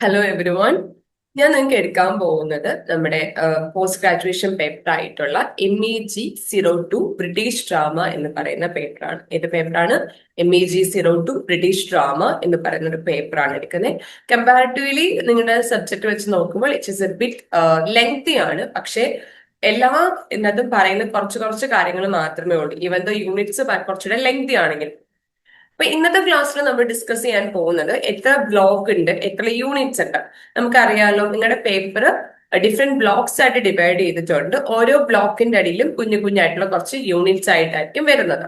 Hello everyone ഞാൻ നിങ്ങൾക്ക് എടുക്കാൻ പോകുന്നത് നമ്മുടെ പോസ്റ്റ് ഗ്രാജുവേഷൻ പേപ്പർ ആയിട്ടുള്ള M E G zero two British drama എന്ന് പറയുന്ന പേപ്പറാണ് ഏത് പേപ്പറാണ് M E G zero two British drama എന്ന് പറയുന്ന ഒരു പേപ്പറാണ് എടുക്കുന്നത്. കമ്പാരിറ്റീവ്ലി നിങ്ങളുടെ സബ്ജക്ട് വെച്ച് നോക്കുമ്പോൾ it's is a bit lengthy ആണ്. പക്ഷേ എല്ലാ എന്നതും പറയുന്ന കുറച്ച് കുറച്ച് കാര്യങ്ങൾ മാത്രമേ ഉള്ളൂ. ഈവൻ ദ യൂണിറ്റ്സ് കുറച്ചുകൂടെ ലെങ്തി ആണെങ്കിൽ അപ്പൊ ഇന്നത്തെ ക്ലാസ്സിൽ നമ്മൾ ഡിസ്കസ് ചെയ്യാൻ പോകുന്നത് എത്ര ബ്ലോക്ക് ഉണ്ട് എത്ര യൂണിറ്റ്സ് ഉണ്ട്. നമുക്കറിയാലോ നിങ്ങളുടെ പേപ്പർ ഡിഫറെന്റ് ബ്ലോക്സ് ആയിട്ട് ഡിവൈഡ് ചെയ്തിട്ടുണ്ട്. ഓരോ ബ്ലോക്കിന്റെ അടിയിലും കുഞ്ഞു കുഞ്ഞായിട്ടുള്ള കുറച്ച് യൂണിറ്റ്സ് ആയിട്ടായിരിക്കും വരുന്നത്.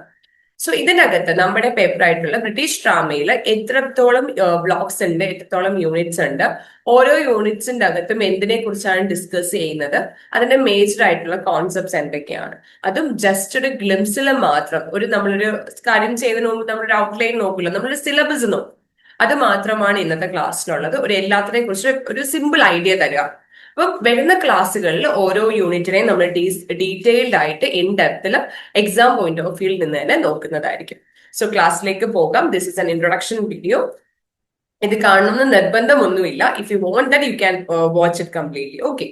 സോ ഇതിനകത്ത് നമ്മുടെ പേപ്പർ ആയിട്ടുള്ള ബ്രിട്ടീഷ് ഡ്രാമയിൽ എത്രത്തോളം ബ്ലോക്സ് ഉണ്ട് എത്രത്തോളം യൂണിറ്റ്സ് ഉണ്ട് ഓരോ യൂണിറ്റ്സിന്റെ അകത്തും എന്തിനെ കുറിച്ചാണ് ഡിസ്കസ് ചെയ്യുന്നത് അതിന്റെ മേജർ ആയിട്ടുള്ള കോൺസെപ്റ്റ്സ് എന്തൊക്കെയാണ്. അതും ജസ്റ്റ് ഒരു ഗ്ലിംസിൽ മാത്രം ഒരു നമ്മളൊരു കാര്യം ചെയ്തതിന് മുമ്പ് നമ്മളൊരു ഔട്ട്ലൈൻ നോക്കില്ല നമ്മളൊരു സിലബസ് നോക്കും. അത് മാത്രമാണ് ഇന്നത്തെ ക്ലാസ്സിലുള്ളത് ഒരു എല്ലാത്തിനെ കുറിച്ച് ഒരു സിമ്പിൾ ഐഡിയ തരിക അപ്പം വരുന്ന ക്ലാസ്സുകളിൽ ഓരോ യൂണിറ്റിനെയും നമ്മൾ ഡീറ്റെയിൽഡ് ആയിട്ട് ഇൻ ഡെപ്തിൽ എക്സാം പോയിന്റ് ഓഫ് വ്യൂയിൽ നിന്ന് തന്നെ നോക്കുന്നതായിരിക്കും. സോ ക്ലാസ്സിലേക്ക് പോകാം. This is an introduction video ഇത് കാണണമെന്ന് നിർബന്ധമൊന്നുമില്ല. If you want that you can watch it completely okay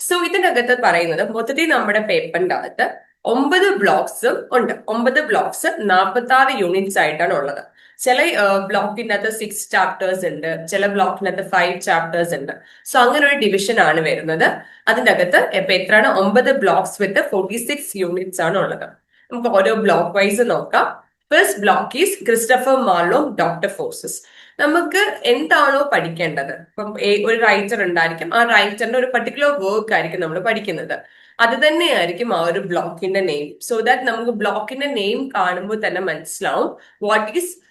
so ഇതിനകത്ത് പറയുന്നത് മൊത്തത്തിൽ നമ്മുടെ പേപ്പറിന്റെ അകത്ത് ഒമ്പത് ബ്ലോക്സും ഉണ്ട്. ഒമ്പത് ബ്ലോക്സ് നാൽപ്പത്തി ആറ് യൂണിറ്റ്സ് ആയിട്ടാണ് ഉള്ളത്. ചില ബ്ലോക്കിനകത്ത് സിക്സ് ചാപ്റ്റേഴ്സ് ഉണ്ട് ചില ബ്ലോക്കിനകത്ത് ഫൈവ് ചാപ്റ്റേഴ്സ് ഉണ്ട്. സോ അങ്ങനെ ഒരു ഡിവിഷൻ ആണ് വരുന്നത്. അതിന്റെ അകത്ത് ഇപ്പൊ എത്രയാണ്? ഒമ്പത് blocks with forty six units ആണ് ഉള്ളത്. നമുക്ക് ഓരോ ബ്ലോക്ക് വൈസ് നോക്കാം. First block is Christopher Marlowe Doctor Faustus നമുക്ക് എന്താണോ പഠിക്കേണ്ടത്? ഇപ്പം ഒരു റൈറ്റർ ഉണ്ടായിരിക്കും. ആ റൈറ്ററിന്റെ ഒരു പർട്ടിക്കുലർ വർക്ക് ആയിരിക്കും നമ്മൾ പഠിക്കുന്നത്. അത് തന്നെയായിരിക്കും ആ ഒരു ബ്ലോക്കിന്റെ നെയിം സോ ദാറ്റ് നമുക്ക് ബ്ലോക്കിന്റെ നെയിം കാണുമ്പോൾ തന്നെ മനസ്സിലാവും. വാട്ട് ഈസ്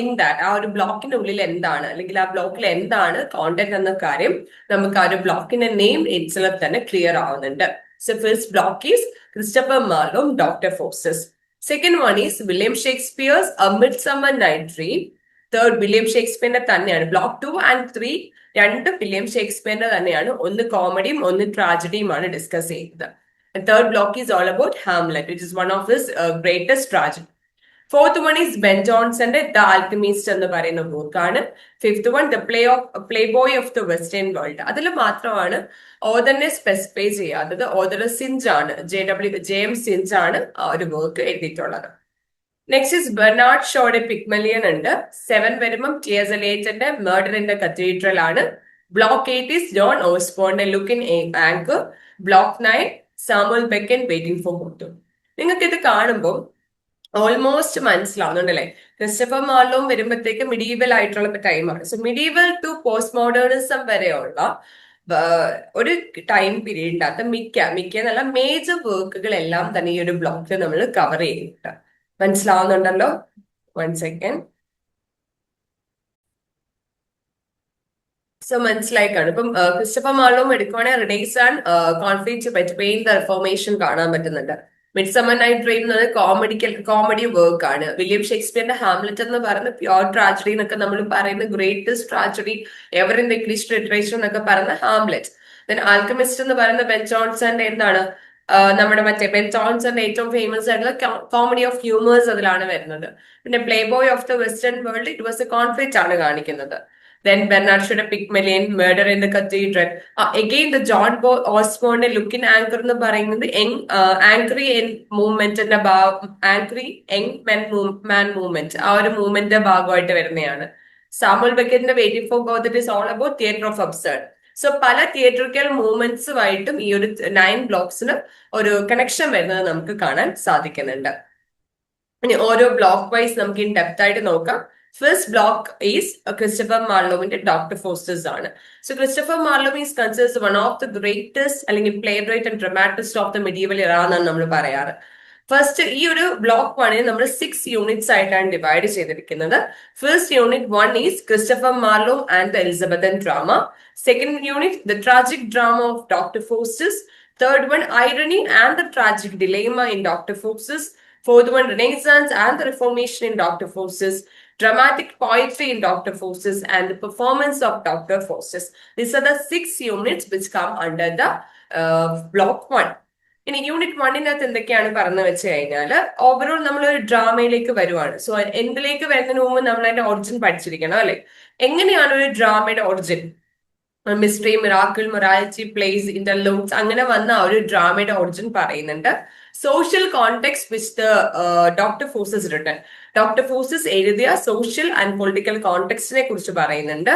ഇൻ ദാറ്റ് ആ ഒരു ബ്ലോക്കിന്റെ ഉള്ളിൽ എന്താണ്? അല്ലെങ്കിൽ ആ ബ്ലോക്കിൽ എന്താണ് കോണ്ടന്റ് എന്ന കാര്യം നമുക്ക് ആ ഒരു ബ്ലോക്കിന്റെ നെയിം ഇൻസിലെ തന്നെ ക്ലിയർ ആവുന്നുണ്ട്. So first block is Christopher Marlowe Doctor Faustus second one is William Shakespeare's a midsummer night dream third William ഷേക്സ്പിയറിന്റെ തന്നെയാണ്. ബ്ലോക്ക് ടു ആൻഡ് ത്രീ രണ്ട് വില്യം ഷേക്സ്പിയറിന്റെ തന്നെയാണ്. ഒന്ന് കോമഡിയും ഒന്ന് ട്രാജഡിയുമാണ് ഡിസ്കസ് ചെയ്യുന്നത്. Third block is all about Hamlet which is one of this greatest tragedy fourth one is Ben ജോൺസന്റെ the alchemist എന്ന് പറയുന്ന ബുക്കാണ് fifth one the play of playboy of the western world അതിൽ മാത്രമാണ് ഓദറിനെ സ്പെസിഫൈ ചെയ്യാത്തത്. Author Synge ആണ്. J W J M Synge ആണ് ഒരു വർക്ക് എഴുതിയിട്ടുള്ളത്. നെക്സ്റ്റ് ഇസ് ബെർണാഡ് ഷോയുടെ പിക്മലിയൻ ഉണ്ട്. സെവൻ വരുമ്പം ടിയസലേറ്റന്റെ മേർഡർ ഇൻ ദ കത്തീഡ്രൽ ആണ്. Block eight is John ഓസ്ബോണിന്റെ look in anger block nine Samuel Beckett waiting for മുട്ടു നിങ്ങൾക്ക് ഇത് കാണുമ്പോൾ ഓൾമോസ്റ്റ് മനസ്സിലാവുന്നുണ്ടല്ലേ? ക്രിസ്റ്റഫർ മാർലോം വരുമ്പോഴത്തേക്ക് മിഡീവൽ ആയിട്ടുള്ള ടൈമാണ് so medieval to post modernism വരെയുള്ള ഒരു ടൈം പീരീഡിനകത്ത് മിക്ക മിക്ക നല്ല മേജർ വർക്കുകൾ എല്ലാം തന്നെ ഈ ഒരു ബ്ലോക്കിൽ നമ്മൾ കവർ ചെയ്യുന്നുണ്ട്. മനസ്സിലാവുന്നുണ്ടല്ലോ? വൺ സെക്കൻഡ് സോ മനസ്സിലായി കാണും. ഇപ്പം ക്രിസ്റ്റഫർ മാർലോം എടുക്കുവാണെങ്കിൽ റിഡേസ് ആൻഡ് കോൺഫ്ലിക്റ്റ് പെയിൻ ദ റിഫോർമേഷൻ കാണാൻ പറ്റുന്നുണ്ട്. മിഡ് സമ്മർ നൈറ്റ് ഡ്രീം എന്ന് പറയുന്നത് കോമഡിക്കൽ കോമഡി വർക്ക് ആണ്. വില്യം ഷേക്സ്പിയറിന്റെ ഹാംലെറ്റ് എന്ന് പറയുന്ന പ്യോർ ട്രാജഡി എന്നൊക്കെ നമ്മൾ പറയുന്ന greatest tragedy ever in English literature എന്നൊക്കെ പറയുന്ന ഹാംലെറ്റ് ദെൻ ആൽക്കമിസ്റ്റ് എന്ന് പറയുന്ന ബെൻ ജോൺസന്റെ എന്താണ്? നമ്മുടെ മറ്റേ ബെൻ ജോൺസന്റെ ഏറ്റവും ഫേമസ് ആയിട്ടുള്ള കോമഡി ഓഫ് ഹ്യൂമേഴ്സ് അതിലാണ് വരുന്നത്. പിന്നെ play boy of the western world it was a conflict ആണ് കാണിക്കുന്നത്. Then Bernard Pygmalion murder in the cathedral again the John ബോ ഓസ്ബോണിന്റെ ലുക്ക് ഇൻ ആങ്കർ എന്ന് പറയുന്നത് young angry N മൂവ്മെന്റിന്റെ angry young men man movement ആ ഒരു മൂവ്മെന്റിന്റെ ഭാഗമായിട്ട് വരുന്നതാണ്. Samuel ബക്കറ്റിന്റെ waiting for God it is all about theatre of absurd so പല തിയേറ്ററിക്കൽ മൂവ്മെന്റ്സുമായിട്ടും ഈ ഒരു നയൻ ബ്ലോക്സിന് ഒരു കണക്ഷൻ വരുന്നത് നമുക്ക് കാണാൻ സാധിക്കുന്നുണ്ട്. ഇനി ഓരോ ബ്ലോക്ക് വൈസ് നമുക്ക് ഇൻ ഡെപ്ത് ആയിട്ട് നോക്കാം. ഫസ്റ്റ് ബ്ലോക്ക് ഈസ് ക്രിസ്റ്റഫർ മാർലോവിന്റെ ഡോക്ടർ ഫോസ്റ്റേഴ്സ് ആണ്. So Christopher Marlowe is considers one of the greatest അല്ലെങ്കിൽ playwright and dramatist of the medieval era എന്നാണ് നമ്മൾ പറയാറ്. ഫസ്റ്റ് ഈ ഒരു ബ്ലോക്ക് വണ്ണിനെ നമ്മൾ സിക്സ് യൂണിറ്റ്സ് ആയിട്ടാണ് ഡിവൈഡ് ചെയ്തിരിക്കുന്നത്. First unit one is Christopher Marlowe and the Elizabethan drama second unit the tragic drama of Doctor Faustus third one irony and the tragic dilemma in Doctor Faustus fourth one renaissance and the reformation in Doctor Faustus dramatic poetry in Dr. Faustus and the performance of Dr. Faustus. These are the six units which come under the uh, block one. ഇനി unit വണ്ണിനകത്ത് എന്തൊക്കെയാണ് പറഞ്ഞു വെച്ച് കഴിഞ്ഞാൽ overall നമ്മൾ ഒരു ഡ്രാമയിലേക്ക് വരുവാണ് so എന്തിലേക്ക് വരുന്നതിന് മുമ്പ് നമ്മൾ അതിന്റെ ഒറിജിൻ പഠിച്ചിരിക്കണം അല്ലെ എങ്ങനെയാണ് ഒരു ഡ്രാമയുടെ origin mystery miracle morality plays interludes അങ്ങനെ വന്ന ഒരു ഡ്രാമയുടെ ഒറിജിൻ പറയുന്നുണ്ട് social context which the Doctor Faustus written Doctor Faustus എഴുതിയ സോഷ്യൽ ആൻഡ് പൊളിറ്റിക്കൽ കോണ്ടെക്സ്റ്റിനെ കുറിച്ച് പറയുന്നുണ്ട്.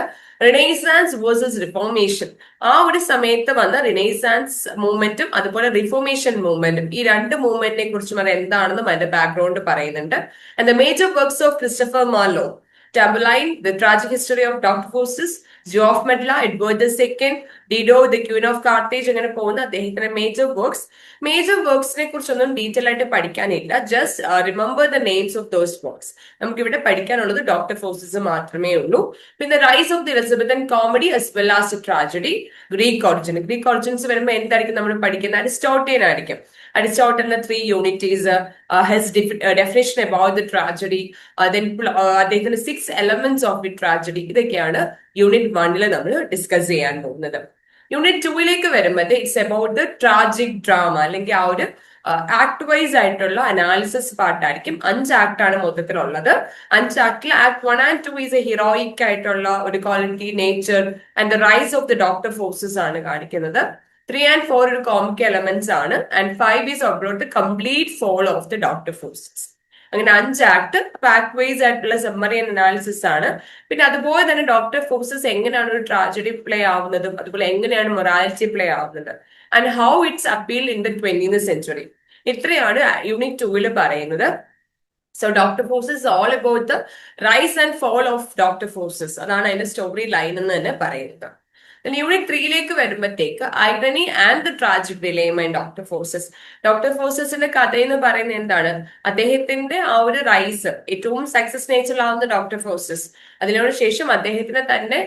റിനൈസാൻസ് വേഴ്സസ് റിഫോർമേഷൻ ആ ഒരു സമയത്ത് വന്ന റിനൈസാൻസ് മൂവ്മെന്റും അതുപോലെ റിഫോർമേഷൻ മൂവ്മെന്റും ഈ രണ്ട് മൂവ്മെന്റിനെ കുറിച്ചും അത് എന്താണെന്നും അതിന്റെ ബാക്ക്ഗ്രൗണ്ട് പറയുന്നുണ്ട്. And the major works of Christopher Marlowe Tamburlaine the tragic history of Doctor Faustus ജോഫ് മെഡ്ല Edward the second Dido the queen of Carthage അങ്ങനെ പോകുന്ന അദ്ദേഹത്തിന്റെ മേജർ വർക്ക്സ് മേജർ വർക്ക്സിനെ കുറിച്ചൊന്നും ഡീറ്റെയിൽ ആയിട്ട് പഠിക്കാനില്ല. Just remember the names of those works നമുക്ക് ഇവിടെ പഠിക്കാനുള്ളത് doctor Faustus മാത്രമേ ഉള്ളൂ. പിന്നെ rise of the Elizabethan comedy as well as tragedy Greek origin Greek origins വരുമ്പോൾ എന്തായിരിക്കും നമ്മൾ പഠിക്കുന്നത്? അരിസ്റ്റോട്ടിയൻ ആയിരിക്കും. അരിസ്റ്റോട്ടലിന്റെ three unities his definition about the tragedy then അദ്ദേഹത്തിന്റെ six elements of the tragedy ഇതൊക്കെയാണ് യൂണിറ്റ് വണ്ണിൽ നമ്മൾ ഡിസ്കസ് ചെയ്യാൻ പോകുന്നത്. യൂണിറ്റ് ടൂയിലേക്ക് വരുമ്പോൾ it's about the tragic drama അല്ലെങ്കിൽ ആ ഒരു ആക്ട് വൈസ് ആയിട്ടുള്ള അനാലിസിസ് പാർട്ടായിരിക്കും അഞ്ച് ആക്ട് ആണ് മൊത്തത്തിലുള്ളത്. അഞ്ച് ആക്ടിൽ act one and two is a heroic ആയിട്ടുള്ള ഒരു quality nature and the rise of the doctor Faustus ആണ് കാണിക്കുന്നത്. ത്രീ ആൻഡ് ഫോർ ഒരു കോമിക് എലമെന്റ്സ് ആണ്. And five is abroad the complete fall of the Doctor Faustus അങ്ങനെ അഞ്ച് act fact wise ആയിട്ടുള്ള and analysis ആണ്. പിന്നെ അതുപോലെ തന്നെ ഡോക്ടർ ഫോഴ്സസ് എങ്ങനെയാണ് ഒരു ട്രാജഡി പ്ലേ ആവുന്നതും അതുപോലെ എങ്ങനെയാണ് മൊറാലിറ്റി പ്ലേ ആവുന്നത് and how it's appeal in the twentieth century ഇത്രയാണ് യൂണിറ്റ് ടൂവിൽ പറയുന്നത്. So Doctor Faustus all about the rise and fall of Doctor Faustus അതാണ് അതിന്റെ സ്റ്റോറി ലൈൻ എന്ന് തന്നെ പറയുന്നത്. യൂണിറ്റ് ത്രീയിലേക്ക് വരുമ്പോഴത്തേക്ക് irony and the tragic dilemma my Doctor Faustus Doctor ഫോഴ്സസിന്റെ കഥ എന്ന് പറയുന്നത് എന്താണ്? അദ്ദേഹത്തിന്റെ ആ ഒരു റൈസ് ഏറ്റവും സക്സസ് നേച്ചറിലാവുന്ന ഡോക്ടർ ഫോഴ്സസ് അതിനോട് ശേഷം അദ്ദേഹത്തിന് തന്നെ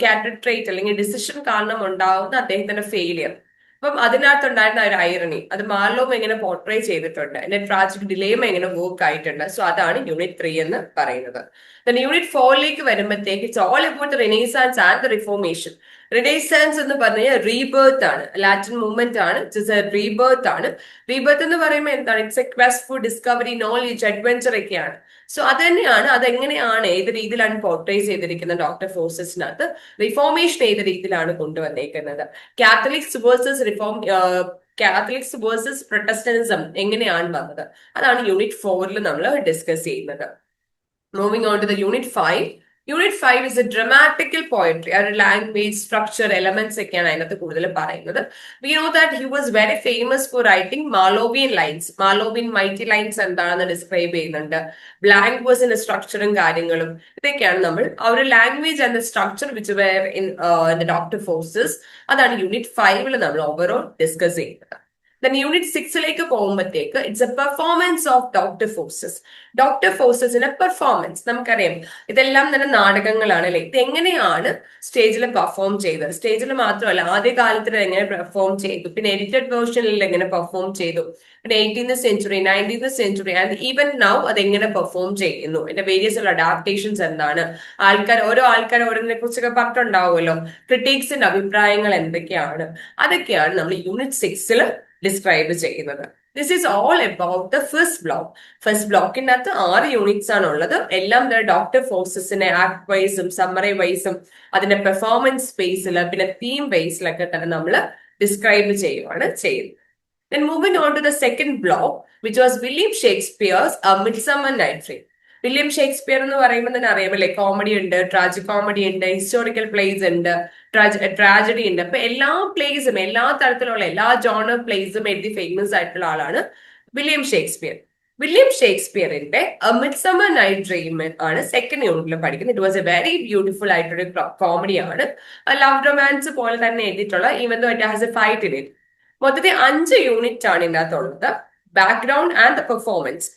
ക്യാരക്ടർ ട്രേറ്റ് അല്ലെങ്കിൽ ഡിസിഷൻ കാരണം ഉണ്ടാവുന്ന അദ്ദേഹത്തിന്റെ ഫെയിലിയർ അപ്പം അതിനകത്തുണ്ടായിരുന്ന ഒരു ഐറണി അത് മാർലോം എങ്ങനെ പോർട്രേ ചെയ്തിട്ടുണ്ട്? അതിന്റെ ട്രാജിക് ഡിലേയും എങ്ങനെ വർക്ക് ആയിട്ടുണ്ട്? സോ അതാണ് യൂണിറ്റ് ത്രീ എന്ന് പറയുന്നത്. യൂണിറ്റ് ഫോറിലേക്ക് വരുമ്പോഴത്തേക്ക് it's all about Renaissance and Reformation Renaissance എന്ന് പറഞ്ഞാൽ റീബേർത്ത് ആണ്. ലാറ്റിൻ മൂവ്മെന്റ് ആണ്. ഇറ്റ്സ് റീബേർത്ത് ആണ്. റീബേർത്ത് എന്ന് പറയുമ്പോൾ എന്താണ്? It's a quest for discovery knowledge adventure ഒക്കെയാണ്. സോ അത് തന്നെയാണ് അതെങ്ങനെയാണ് ഏത് രീതിയിലാണ് പോർട്രേസ് ചെയ്തിരിക്കുന്ന ഡോക്ടർ ഫോഴ്സസിനകത്ത് റിഫോർമേഷൻ ഏത് രീതിയിലാണ് കൊണ്ടുവന്നേക്കുന്നത്? Catholics versus reform Catholics versus Protestantism എങ്ങനെയാണ് വന്നത്? അതാണ് യൂണിറ്റ് ഫോറിൽ നമ്മൾ ഡിസ്കസ് ചെയ്യുന്നത്. Moving on to the unit five unit five is a dramatical poetry ആ ഒരു ലാംഗ്വേജ് സ്ട്രക്ചർ എലമെന്റ്സ് ഒക്കെയാണ് അതിനകത്ത് കൂടുതൽ പറയുന്നത്. We know that he was very famous for writing Marlovian lines Marlovian mighty lines എന്താണെന്ന് ഡിസ്ക്രൈബ് ചെയ്യുന്നുണ്ട്. Blank വേഴ്സിന്റെ സ്ട്രക്ചറും കാര്യങ്ങളും ഇതൊക്കെയാണ് നമ്മൾ ആ ഒരു language and structure which where in Doctor Faustus അതാണ് യൂണിറ്റ് ഫൈവിൽ നമ്മൾ ഓവറോൾ ഡിസ്കസ് ചെയ്യുന്നത്. യൂണിറ്റ് സിക്സിലേക്ക് പോകുമ്പോഴത്തേക്ക് it's a performance of Doctor Faustus Doctor ഫോഴ്സസിന്റെ performance നമുക്കറിയാം. ഇതെല്ലാം തന്നെ നാടകങ്ങളാണ് അല്ലെ? ഇത് എങ്ങനെയാണ് സ്റ്റേജിൽ പെർഫോം ചെയ്തത്? സ്റ്റേജിൽ മാത്രമല്ല ആദ്യ കാലത്തിൽ എങ്ങനെ പെർഫോം ചെയ്തു? പിന്നെ എഡിറ്റഡ് വേർഷനിൽ എങ്ങനെ പെർഫോം ചെയ്തു? പിന്നെ eighteenth century nineteenth century and even now അത് എങ്ങനെ പെർഫോം ചെയ്യുന്നു? എന്റെ വേരിയസ് അഡാപ്റ്റേഷൻസ് എന്താണ്? ആൾക്കാർ ഓരോ ആൾക്കാർ ഓരോന്നിനെ കുറിച്ചൊക്കെ പറഞ്ഞിട്ടുണ്ടാവുമല്ലോ. ക്രിട്ടിക്സിന്റെ അഭിപ്രായങ്ങൾ എന്തൊക്കെയാണ്? അതൊക്കെയാണ് നമ്മൾ യൂണിറ്റ് സിക്സിൽ ഡിസ്ക്രൈബ് ചെയ്യുന്നത്. This is all about the first block first ബ്ലോക്കിന്റെ അകത്ത് ആറ് യൂണിറ്റ്സ് ആണ് ഉള്ളത് എല്ലാം ഡോക്ടർ ഫോഴ്സസിനെ ആക്ട് വൈസും സമ്മറി വൈസും അതിന്റെ പെർഫോമൻസ് ബേസിൽ പിന്നെ തീം ബേസിലൊക്കെ തന്നെ നമ്മൾ ഡിസ്ക്രൈബ് ചെയ്യുവാണ് ചെയ്യുന്നത്. Then moving on to the second block, which was William Shakespeare's A Midsummer Night Dream. William Shakespeare എന്ന് പറയുമ്പോൾ തന്നെ അറിയാമല്ലേ? കോമഡി ഉണ്ട് ട്രാജിക് കോമഡി ഉണ്ട് ഹിസ്റ്റോറിക്കൽ പ്ലേസ് ഉണ്ട് ട്രാജഡി ഉണ്ട്. അപ്പൊ എല്ലാ പ്ലേസും എല്ലാ തരത്തിലുള്ള എല്ലാ ജോണർ പ്ലേസും എഴുതി ഫേമസ് ആയിട്ടുള്ള ആളാണ് വില്യം ഷേക്സ്പിയർ. വില്യം ഷേക്സ്പിയറിന്റെ മിഡ്സമ്മർ നൈറ്റ് ഡ്രീം ആണ് സെക്കൻഡ് യൂണിറ്റിൽ പഠിക്കുന്നത്. It was a very beautiful ആയിട്ടൊരു കോമഡിയാണ് ലവ് റൊമാൻസ് പോലെ തന്നെ എഴുതിയിട്ടുള്ള even though it has a fight in it മൊത്തത്തിൽ അഞ്ച് യൂണിറ്റ് ആണ് ഇതിനകത്തുള്ളത്. ബാക്ക്ഗ്രൗണ്ട് ആൻഡ് പെർഫോമൻസ്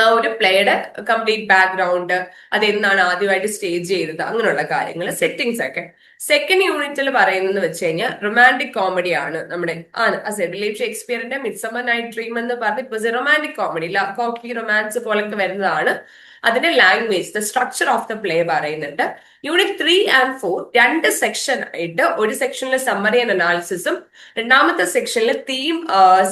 ആ ഒരു പ്ലേയുടെ കംപ്ലീറ്റ് ബാക്ക്ഗ്രൗണ്ട് അത് എന്നാണ് ആദ്യമായിട്ട് സ്റ്റേജ് ചെയ്തത് അങ്ങനെയുള്ള കാര്യങ്ങൾ സെറ്റിങ്സ് ഒക്കെ. സെക്കൻഡ് യൂണിറ്റിൽ പറയുന്നത് വെച്ച് കഴിഞ്ഞാൽ റൊമാന്റിക് കോമഡി ആണ് നമ്മുടെ ആണ്. വില്യം ഷേക്സ്പിയറിന്റെ മിഡ്സമ്മർ നൈറ്റ് ഡ്രീം എന്ന് പറഞ്ഞ് ഇപ്പൊ റൊമാന്റിക് കോമഡി കോക്കി റൊമാൻസ് പോലൊക്കെ വരുന്നതാണ്. അതിന്റെ language the structure of the play പറയുന്നുണ്ട്. യൂണിറ്റ് ത്രീ ആൻഡ് ഫോർ രണ്ട് സെക്ഷൻ ആയിട്ട് ഒരു സെക്ഷനിൽ സമ്മറി ആൻഡ് അനാലിസിസും രണ്ടാമത്തെ സെക്ഷനിൽ തീം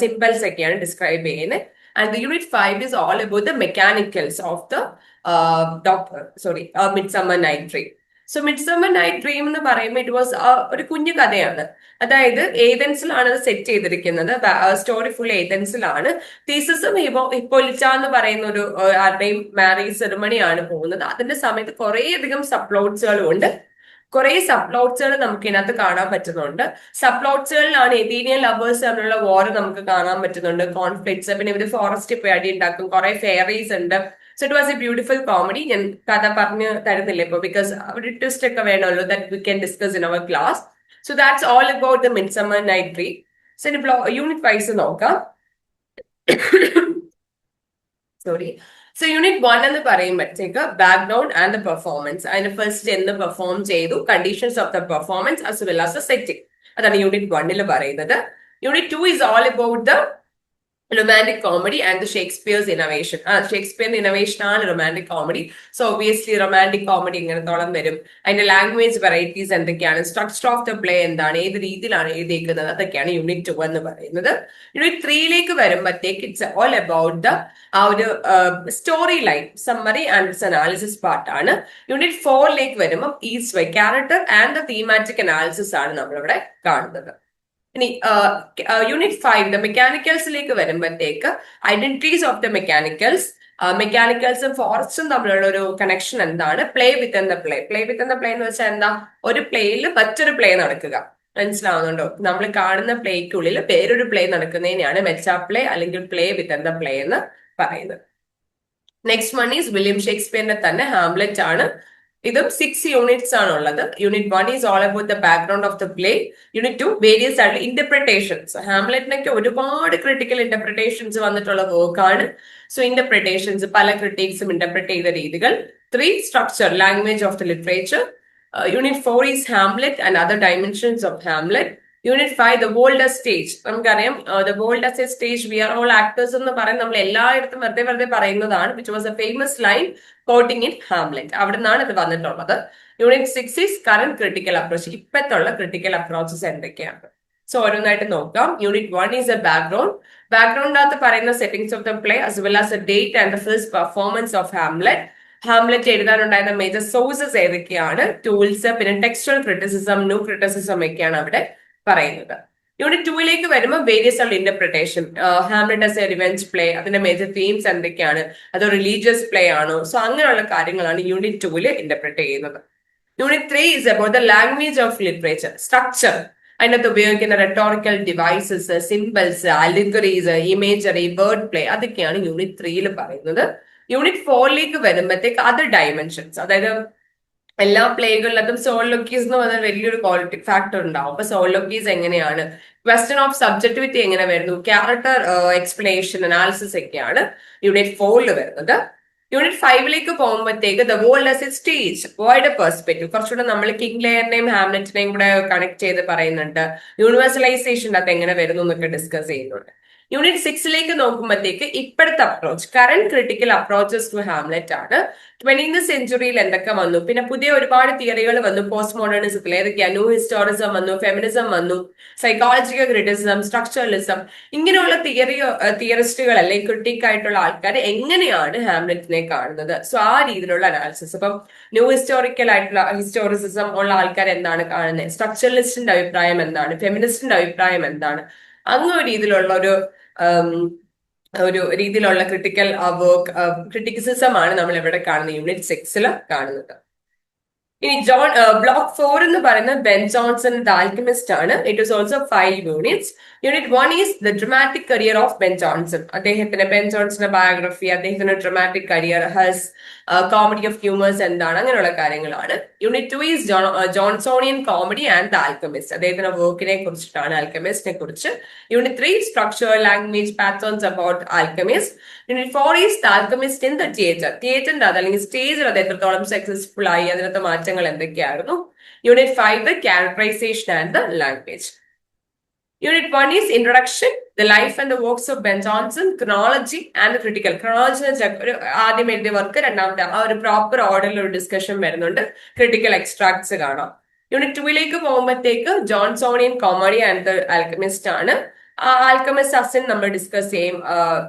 സിമ്പിൾസ് ഒക്കെയാണ് ഡിസ്ക്രൈബ് ചെയ്യുന്നത്. And the unit 5 is all about the mechanicals of the uh, doctor sorry uh, midsummer night dream. So Midsummer Night Dream എന്ന് പറയുമ്പോൾ ഇറ്റ് വാസ് ഒരു കുഞ്ഞു കഥയാണ്. അതായത് ഏതൻസിലാണ് അത് സെറ്റ് ചെയ്തിരിക്കുന്നത്. സ്റ്റോറി ഫുൾ ഏതൻസിലാണ്. തീസസും ഹിപ്പോ ഇപ്പൊലിച്ച എന്ന് പറയുന്ന ഒരു ആരുടെയും മാരേജ് സെറിമണി ആണ് പോകുന്നത്. അതിന്റെ സമയത്ത് കുറേയധികം സപ്ലോട്ട്സുകളും ഉണ്ട് കുറെ സപ്ലോട്ട്സുകൾ നമുക്ക് ഇതിനകത്ത് കാണാൻ പറ്റുന്നുണ്ട്. സപ്ലോട്ട്സുകളിലാണ് എതീനിയൻ ലവേഴ്സ് തമ്മിലുള്ള വാർ നമുക്ക് കാണാൻ പറ്റുന്നുണ്ട്. കോൺഫ്ലിക്ട്സ് പിന്നെ ഇവർ ഫോറസ്റ്റ് പോയി അടി ഉണ്ടാക്കും. കുറെ ഫെയറീസ് ഉണ്ട്. So it was a beautiful comedy ഞാൻ കഥ പറഞ്ഞു തരുന്നില്ല ഇപ്പൊ ബിക്കോസ് ഒരു ട്വിസ്റ്റ് ഒക്കെ വേണമല്ലോ that we can discuss in our class so that's all about the Midsummer Night Dream so unit wise നോക്കാം. സോറി സോ യൂണിറ്റ് വൺ എന്ന് പറയുമ്പോഴത്തേക്ക് ബാക്ക്ഗ്രൗണ്ട് ആൻഡ് ദ പെർഫോമൻസ് അതിന് ഫസ്റ്റ് എന്ന് പെർഫോം ചെയ്തു? Conditions of the performance as well as the setting അതാണ് unit വണ്ണിൽ പറയുന്നത്. Unit two is all about the romantic comedy and the Shakespeare's innovation ആ ഷേക്സ്പിയറിന്റെ ഇനോവേഷൻ ആണ് romantic comedy so obviously romantic comedy ഇങ്ങനത്തോളം വരും. അതിന്റെ ലാംഗ്വേജ് വെറൈറ്റീസ് എന്തൊക്കെയാണ്? Structure of the play എന്താണ്? ഏത് രീതിയിലാണ് എഴുതിയിരിക്കുന്നത് അതൊക്കെയാണ് യൂണിറ്റ് ടു എന്ന് പറയുന്നത്. യൂണിറ്റ് ത്രീയിലേക്ക് വരുമ്പോഴത്തേക്ക് ഇറ്റ്സ് ഓൾ അബൌട്ട് ദ ആ ഒരു story line summary and analysis പാർട്ടാണ് യൂണിറ്റ് ഫോറിലേക്ക് വരുമ്പോൾ is why character and the thematic analysis ആണ് നമ്മളിവിടെ കാണുന്നത്. ഇനി യൂണിറ്റ് ഫൈവ് ദ മെക്കാനിക്കൽസിലേക്ക് വരുമ്പോഴത്തേക്ക് ഐഡന്റിറ്റീസ് ഓഫ് ദ മെക്കാനിക്കൽസ് മെക്കാനിക്കൽസും ഫോറസ്റ്റും തമ്മിലുള്ള ഒരു കണക്ഷൻ എന്താണ്? പ്ലേ വിത്ത് എന്ന പ്ലേ പ്ലേ വിത്ത് എന്ന പ്ലേ എന്ന് വെച്ചാൽ എന്താ? ഒരു പ്ലേയിൽ മറ്റൊരു പ്ലേ നടക്കുക. മനസ്സിലാവുന്നുണ്ടോ? നമ്മൾ കാണുന്ന പ്ലേക്കുള്ളിൽ വേറൊരു പ്ലേ നടക്കുന്നതിനെയാണ് മെച്ചാ പ്ലേ അല്ലെങ്കിൽ പ്ലേ വിത്ത് എന്ന പ്ലേ എന്ന് പറയുന്നത്. നെക്സ്റ്റ് വൺ ഈസ് വില്യം ഷേക്സ്പിയറിന്റെ തന്നെ ഹാംലെറ്റ് ആണ്. ഇതും സിക്സ് യൂണിറ്റ്സ് ആണ് ഉള്ളത് unit one is all about the background of the play unit two various ആയിട്ടുള്ള ഇന്റർപ്രിട്ടേഷൻസ് ഹാംലെറ്റിനൊക്കെ ഒരുപാട് ക്രിട്ടിക്കൽ ഇന്റർപ്രിട്ടേഷൻസ് വന്നിട്ടുള്ള വർക്കാണ് സോ ഇന്റർപ്രിട്ടേഷൻസ് പല ക്രിട്ടിക്സും ഇന്റർപ്രിറ്റ് ചെയ്ത രീതികൾ. Three structure language of the literature unit four is Hamlet and other dimensions of Hamlet unit five the world stage നമുക്കറിയാം the world a stage we are all actors എന്ന് പറയും നമ്മൾ എല്ലായിടത്തും വെറുതെ വെറുതെ പറയുന്നതാണ് which was a famous line quoting in Hamlet അവിടെ നിന്നാണ് ഇത് വന്നിട്ടുള്ളത്. Unit six is current critical approach ഇപ്പത്തുള്ള critical approaches എന്തൊക്കെയാണ്? സോ ഓരോന്നായിട്ട് നോക്കാം. Unit one is a background ബാക്ക്ഗ്രൗണ്ടിനകത്ത് പറയുന്ന settings of the play as well as a date and the first performance of Hamlet Hamlet എഴുതാനുണ്ടായിരുന്ന major sources ഏതൊക്കെയാണ്? Tools പിന്നെ textual criticism new criticism ഒക്കെയാണ് അവിടെ. പറയുന്നത്. Unit ടൂയിലേക്ക് വരുമ്പോൾ വേരിയസ് ഉള്ള interpretation Hamlet as a revenge play അതിന്റെ major themes എന്തൊക്കെയാണ് അത് റിലീജിയസ് പ്ലേ ആണോ സോ അങ്ങനെയുള്ള കാര്യങ്ങളാണ് യൂണിറ്റ് ടൂവിൽ ഇന്റർപ്രിറ്റ് ചെയ്യുന്നത്. Unit three is about the language of literature structure അതിനകത്ത് ഉപയോഗിക്കുന്ന rhetorical devices symbols allegories imagery word play അതൊക്കെയാണ് യൂണിറ്റ് ത്രീയിൽ പറയുന്നത്. യൂണിറ്റ് ഫോറിലേക്ക് വരുമ്പോഴത്തേക്ക് അതർ ഡയമെൻഷൻസ് അതായത് എല്ലാ പ്ലേകളിലും സോളോക്കീസ് എന്ന് പറഞ്ഞാൽ വലിയൊരു ക്വാളിറ്റി ഫാക്ടർ ഉണ്ടാവും. അപ്പൊ സോളോക്കീസ് എങ്ങനെയാണ്? ക്വസ്റ്റ്യൻ ഓഫ് സബ്ജക്ടിവിറ്റി എങ്ങനെ വരുന്നു? ക്യാരക്ടർ എക്സ്പ്ലനേഷൻ അനാലിസിസ് ഒക്കെയാണ് യൂണിറ്റ് ഫോറിൽ വരുന്നത്. യൂണിറ്റ് ഫൈവിലേക്ക് പോകുമ്പോഴത്തേക്ക് the world as a stage wide perspective കുറച്ചുകൂടെ നമ്മൾ കിങ് ലെയറിനെയും ഹാംലെറ്റിനെയും കൂടെ കണക്ട് ചെയ്ത് പറയുന്നുണ്ട്. യൂണിവേഴ്സലൈസേഷൻ അത് എങ്ങനെ വരുന്നു എന്നൊക്കെ ഡിസ്കസ് ചെയ്യുന്നുണ്ട്. യൂണിറ്റ് സിക്സിലേക്ക് നോക്കുമ്പോഴത്തേക്ക് ഇപ്പോഴത്തെ approach current critical approaches to Hamlet ആണ്. ട്വന്റീൻത് സെഞ്ചുറിയിൽ എന്തൊക്കെ വന്നു? പിന്നെ പുതിയ ഒരുപാട് തിയറികൾ വന്നു. പോസ്റ്റ് മോഡേണിസത്തിൽ ഏതൊക്കെയാണ് ന്യൂ ഹിസ്റ്റോറിസം വന്നു ഫെമിനിസം വന്നു സൈക്കോളജിക്കൽ ക്രിറ്റിസിസം സ്ട്രക്ചറലിസം ഇങ്ങനെയുള്ള തിയറി തിയറിസ്റ്റുകൾ അല്ലെങ്കിൽ ക്രിട്ടിക് ആയിട്ടുള്ള ആൾക്കാർ എങ്ങനെയാണ് ഹാംലെറ്റിനെ കാണുന്നത്? സോ ആ രീതിയിലുള്ള അനാലിസിസ് അപ്പം ന്യൂ ഹിസ്റ്റോറിക്കൽ ആയിട്ടുള്ള ഹിസ്റ്റോറിസിസം ഉള്ള ആൾക്കാർ എന്താണ് കാണുന്നത്? സ്ട്രക്ചറലിസ്റ്റിന്റെ അഭിപ്രായം എന്താണ്? ഫെമിനിസ്റ്റിന്റെ അഭിപ്രായം എന്താണ്? അങ്ങനെ രീതിയിലുള്ള ഒരു ഒരു രീതിയിലുള്ള ക്രിട്ടിക്കൽ വർക്ക് ക്രിറ്റിസിസം ആണ് നമ്മൾ ഇവിടെ കാണുന്നത് യൂണിറ്റ് സിക്സിൽ കാണുന്നത്. ഇനി ജോൺ ബ്ലോക്ക് ഫോർ എന്ന് പറയുന്ന ബെൻ ജോൺസൺ ദ ആൽക്കമിസ്റ്റ് ആണ്. It is also five units unit one is the dramatic career of Ben Jonson അദ്ദേഹത്തിന്റെ ബെൻ ജോൺസന്റെ ബയോഗ്രഫി അദ്ദേഹത്തിന്റെ dramatic career his comedy of humours എന്താണ് അങ്ങനെയുള്ള കാര്യങ്ങളാണ്. Unit two is Jonsonian comedy and the Alchemist അദ്ദേഹത്തിന്റെ വർക്കിനെ കുറിച്ചിട്ടാണ് ആൽക്കമിസ്റ്റിനെ കുറിച്ച്. Unit three structure language patterns about Alchemist unit four is the Alchemist in the theatre തിയേറ്ററിന്റെ അത് അല്ലെങ്കിൽ സ്റ്റേജിൽ അത് എത്രത്തോളം സക്സസ്ഫുൾ ആയി അതിനകത്ത് മാറ്റങ്ങൾ എന്തൊക്കെയായിരുന്നു? Unit five the characterisation and the language unit one is introduction the life and the works of Ben Jonson chronology and critical ക്രോളജി ഒരു ആദ്യം എഴുതിയ വർക്ക് രണ്ടാമത്തെ ആ ഒരു പ്രോപ്പർ ഓർഡറിൽ ഒരു ഡിസ്കഷൻ വരുന്നുണ്ട്. ക്രിട്ടിക്കൽ എക്സ്ട്രാക്ട്സ് കാണാം. യൂണിറ്റ് ടുവിലേക്ക് പോകുമ്പോഴത്തേക്ക് Jonsonian comedy and the Alchemist ആണ്. ആൽക്കമിസ്റ്റ് അസിൻ നമ്മൾ ഡിസ്കസ് ചെയ്യും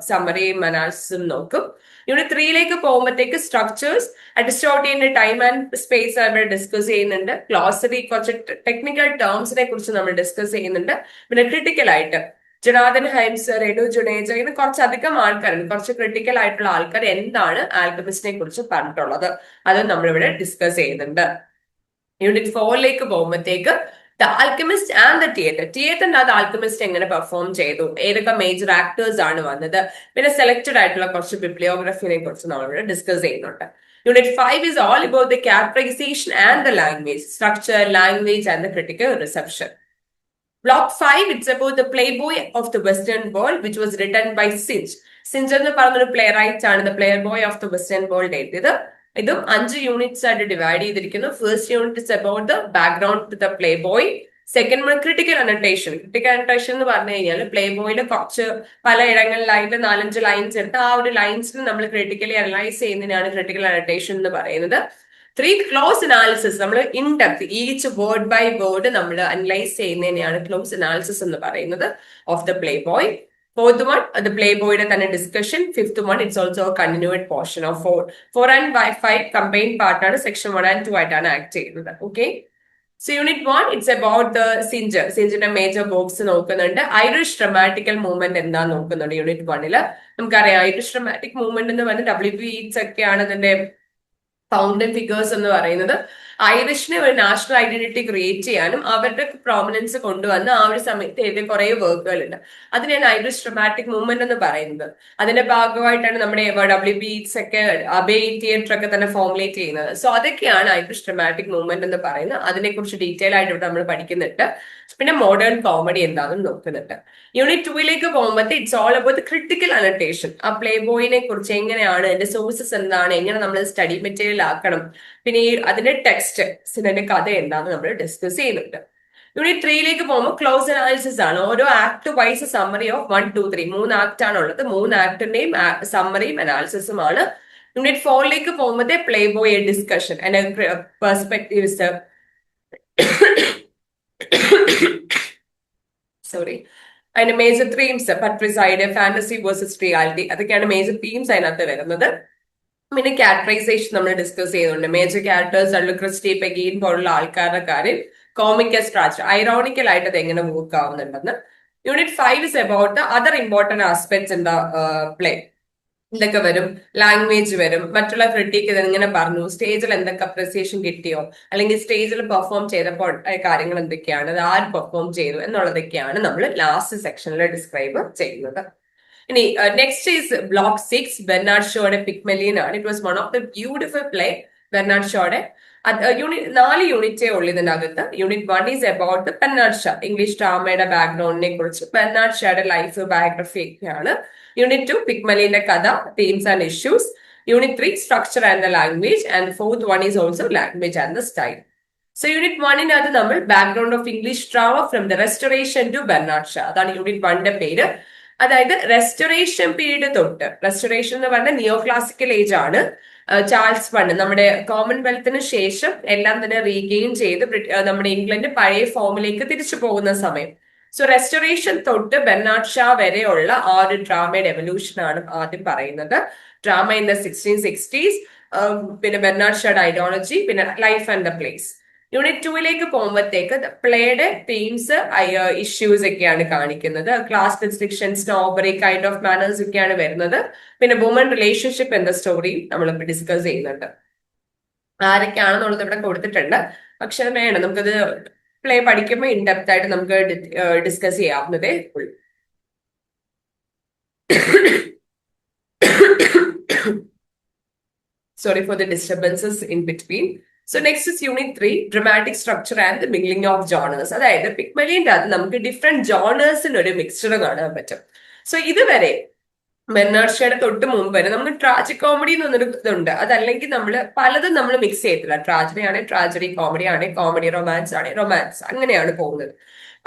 സമ്മറിയും അനാലിസിസും നോക്കും. യൂണിറ്റ് ത്രീയിലേക്ക് പോകുമ്പോഴത്തേക്ക് സ്ട്രക്ചേഴ്സ് അഡിസ്റ്റോട്ടിയന്റെ ടൈം ആൻഡ് സ്പേസ് നമ്മൾ ഡിസ്കസ് ചെയ്യുന്നുണ്ട്. ഗ്ലോസറി കുറച്ച് ടെക്നിക്കൽ ടേംസിനെ കുറിച്ച് നമ്മൾ ഡിസ്കസ് ചെയ്യുന്നുണ്ട്. പിന്നെ ക്രിട്ടിക്കൽ ആയിട്ട് ജനാദൻ ഹൈംസ് റെഡു ജുനേജ ഇങ്ങനെ കുറച്ചധികം ആൾക്കാരുണ്ട്. കുറച്ച് ക്രിട്ടിക്കൽ ആയിട്ടുള്ള ആൾക്കാർ എന്താണ് ആൽക്കമിസ്റ്റിനെ കുറിച്ച് പറഞ്ഞിട്ടുള്ളത്? അത് നമ്മളിവിടെ ഡിസ്കസ് ചെയ്യുന്നുണ്ട്. യൂണിറ്റ് ഫോറിലേക്ക് പോകുമ്പോഴത്തേക്ക് the Alchemist and the theatre തിയേറ്ററിനകത്ത് alchemist എങ്ങനെ പെർഫോം ചെയ്തു? ഏതൊക്കെ മേജർ ആക്ടേഴ്സ് ആണ് വന്നത്? പിന്നെ സെലക്ടഡ് ആയിട്ടുള്ള കുറച്ച് ബിബ്ലിയോഗ്രഫിനെ കുറിച്ച് നമ്മളിവിടെ ഡിസ്കസ് ചെയ്യുന്നുണ്ട്. Unit five is all about the characterisation and the language structure language and the critical reception Block 5, it's about the Playboy of the Western World which was by by Synge എന്ന് പറഞ്ഞൊരു playwright ആണ്. The player boy of the Western World എഴുതിയത്. ഇതും അഞ്ച് units ആയിട്ട് divide ചെയ്തിരിക്കുന്നു. First unit is about the background to the Playboy second one critical annotation critical annotation എന്ന് പറഞ്ഞു കഴിഞ്ഞാൽ പ്ലേ ബോയിൽ കുറച്ച് പല ഇടങ്ങളിലായിട്ട് നാലഞ്ച് ലൈൻസ് എടുത്ത് ആ ഒരു ലൈൻസിന് നമ്മൾ ക്രിട്ടിക്കലി അനലൈസ് ചെയ്യുന്നതിനാണ് ക്രിട്ടിക്കൽ അനോട്ടേഷൻ എന്ന് പറയുന്നത്. ത്രീ ക്ലോസ് അനാലിസിസ് നമ്മൾ in depth each word by word നമ്മൾ അനലൈസ് ചെയ്യുന്നതിനെയാണ് ക്ലോസ് അനാലിസിസ് എന്ന് പറയുന്നത് of the Playboy fourth one അത് പ്ലേ ബോയുടെ തന്നെ discussion fifth one it's also continued portion of four four and five combine പാർട്ടാണ് സെക്ഷൻ വൺ ആൻഡ് ടു ആയിട്ടാണ് ആക്ട് ചെയ്യുന്നത്. Okay so unit one it's about the Synge സിഞ്ചറിന്റെ major box നോക്കുന്നുണ്ട്. Irish dramatical movement എന്താ നോക്കുന്നുണ്ട് unit വണ്ണിൽ നമുക്കറിയാം Irish dramatic movement എന്ന് പറഞ്ഞാൽ ഡബ്ല്യു ബി ഒക്കെയാണ് അതിന്റെ ഫൗണ്ടൻ ഫിഗേഴ്സ് എന്ന് പറയുന്നത്. ഐറിഷിനെ ഒരു നാഷണൽ ഐഡന്റിറ്റി ക്രിയേറ്റ് ചെയ്യാനും അവരുടെ പ്രോമിനൻസ് കൊണ്ടുവന്ന് ആ ഒരു സമയത്ത് എഴുതിയ കുറെ വർക്കുകളുണ്ട് അതിനാണ് ഐറിഷ് ഡ്രമാറ്റിക് മൂവ്മെന്റ് എന്ന് പറയുന്നത്. അതിന്റെ ഭാഗമായിട്ടാണ് നമ്മുടെ ഡബ്ല്യു ബീറ്റ്സ് ഒക്കെ അബേ തിയേറ്റർ ഒക്കെ തന്നെ ഫോമുലേറ്റ് ചെയ്യുന്നത്. സോ അതൊക്കെയാണ് ഐറിഷ് ഡ്രമാറ്റിക് മൂവ്മെന്റ് എന്ന് പറയുന്നത്. അതിനെക്കുറിച്ച് ഡീറ്റെയിൽ ആയിട്ട് ഇവിടെ നമ്മൾ പഠിക്കുന്നുണ്ട്. പിന്നെ മോഡേൺ കോമഡി എന്താണെന്ന് നോക്കുന്നുണ്ട്. യൂണിറ്റ് ടൂയിലേക്ക് പോകുമ്പോൾ it's all about critical annotation ആ പ്ലേ ബോയിനെ കുറിച്ച് എങ്ങനെയാണ് എന്റെ സോഴ്സസ് എന്താണ് എങ്ങനെ നമ്മൾ സ്റ്റഡി മെറ്റീരിയൽ ആക്കണം പിന്നെ ഈ അതിന്റെ ടെക്സ്റ്റ് അതിന്റെ കഥ എന്താണെന്ന് നമ്മൾ ഡിസ്കസ് ചെയ്യുന്നുണ്ട്. യൂണിറ്റ് ത്രീയിലേക്ക് പോകുമ്പോൾ ക്ലോസ് അനാലിസിസ് ആണ്. ഓരോ act wise summary of one two three മൂന്ന് ആക്ട് ആണ് ഉള്ളത്. മൂന്ന് ആക്ടിന്റെയും സമ്മറിയും അനാലിസിസും ആണ്. യൂണിറ്റ് ഫോറിലേക്ക് പോകുമ്പോഴത്തെ play boy discussion perspectives sorry അതിന്റെ major themes patricide fantasy versus reality അതൊക്കെയാണ് മേജർ തീംസ് അതിനകത്ത് വരുന്നത്. പിന്നെ ക്യാരക്ടറൈസേഷൻ നമ്മൾ ഡിസ്കസ് ചെയ്യുന്നുണ്ട്. മേജർ ക്യാരക്ടേഴ്സ് അല്ല ക്രിസ്റ്റി പെഗീൻ പോലുള്ള ആൾക്കാരുടെ കാര്യം. കോമിക് സ്ട്രാച്ച് ഐറോണിക്കൽ ആയിട്ട് അത് എങ്ങനെ work ആവുന്നുണ്ടെന്ന് unit five is about other important aspects in the play എന്തൊക്കെ വരും ലാംഗ്വേജ് വരും മറ്റുള്ള ക്രിട്ടിക്ക് ഇങ്ങനെ പറഞ്ഞു സ്റ്റേജിൽ എന്തൊക്കെ അപ്രിസിയേഷൻ കിട്ടിയോ അല്ലെങ്കിൽ സ്റ്റേജിൽ പെർഫോം ചെയ്തപ്പോൾ കാര്യങ്ങൾ എന്തൊക്കെയാണ് അത് ആര് പെർഫോം ചെയ്തു എന്നുള്ളതൊക്കെയാണ് നമ്മൾ ലാസ്റ്റ് സെക്ഷനിൽ ഡിസ്ക്രൈബ് ചെയ്യുന്നത്. ഇനി next is block six Bernard ഷോയുടെ പിക്മെലിയൻ ആണ്. It was one of the beautiful play Bernard ഷോയുടെ യൂണിറ്റ് നാല് യൂണിറ്റേ ഉള്ളൂ ഇതിനകത്ത്. Unit one is about Bernard Shaw English ഡ്രാമയുടെ ബാക്ക്ഗ്രൗണ്ടിനെ കുറിച്ച്. ബെർണാഡ് ഷായുടെ ലൈഫ് ബയോഗ്രഫി ഒക്കെയാണ്. യൂണിറ്റ് ടു പിക്മലിന്റെ കഥ themes and issues unit three structure and the language and fourth one is also language and the style so unit വണ്ണിനകത്ത് നമ്മൾ background of English drama from the Restoration to Bernard Shaw അതാണ് unit വണ്ണിന്റെ പേര്. അതായത് restoration period തൊട്ട് restoration എന്ന് പറഞ്ഞ നിയോ classical age ആണ് Charles one നമ്മുടെ കോമൺവെൽത്തിന് ശേഷം എല്ലാം തന്നെ റീഗെയിൻ ചെയ്ത് നമ്മുടെ ഇംഗ്ലണ്ട് പഴയ ഫോമിലേക്ക് തിരിച്ചു പോകുന്ന സമയം. സോ റെസ്റ്റോറേഷൻ തൊട്ട് ബെർണാഡ് ഷാ വരെയുള്ള ആ ഒരു ഡ്രാമയുടെ എവല്യൂഷൻ ആണ് ആദ്യം പറയുന്നത്. Drama in the sixteen sixties പിന്നെ ബെർണാഡ് ഷാഡ് ഐഡിയോളജി പിന്നെ life and the plays unit ടൂയിലേക്ക് പോകുമ്പോഴത്തേക്ക് പ്ലേയുടെ തീംസ് ഇഷ്യൂസ് ഒക്കെയാണ് കാണിക്കുന്നത്. Class distinction snobbery kind of manners ഒക്കെയാണ് വരുന്നത്. പിന്നെ വുമൺ റിലേഷൻഷിപ്പ് എന്ന സ്റ്റോറി നമ്മളിപ്പോൾ ഡിസ്കസ് ചെയ്യുന്നുണ്ട്. ആരൊക്കെയാണെന്നുള്ളത് ഇവിടെ കൊടുത്തിട്ടുണ്ട്. പക്ഷെ വേണം നമുക്കത് പ്ലേ പഠിക്കുമ്പോൾ ഇൻഡെപ്ത് ആയിട്ട് നമുക്ക് ഡിസ്കസ് ചെയ്യാവുന്നതേ ഉള്ളൂ. Sorry for the disturbances in between so next is unit three dramatic structure and the mingling of genres അതായത് പിക്മലിന്റെ അത് നമുക്ക് ഡിഫറെന്റ് ജോണേഴ്സിന് ഒരു മിക്സ്ചർ കാണാൻ പറ്റും. സോ ഇതുവരെ ബെർണാർഷയുടെ തൊട്ട് മുമ്പ് വരെ നമുക്ക് ട്രാജിക് കോമഡി എന്ന് പറഞ്ഞൊരു ഇതുണ്ട്. അതല്ലെങ്കിൽ നമ്മൾ പലതും നമ്മൾ മിക്സ് ചെയ്തില്ല ട്രാജഡി ആണെങ്കിൽ ട്രാജഡി കോമഡി ആണെങ്കിൽ കോമഡി റൊമാൻസ് ആണെങ്കിൽ റൊമാൻസ് അങ്ങനെയാണ് പോകുന്നത്.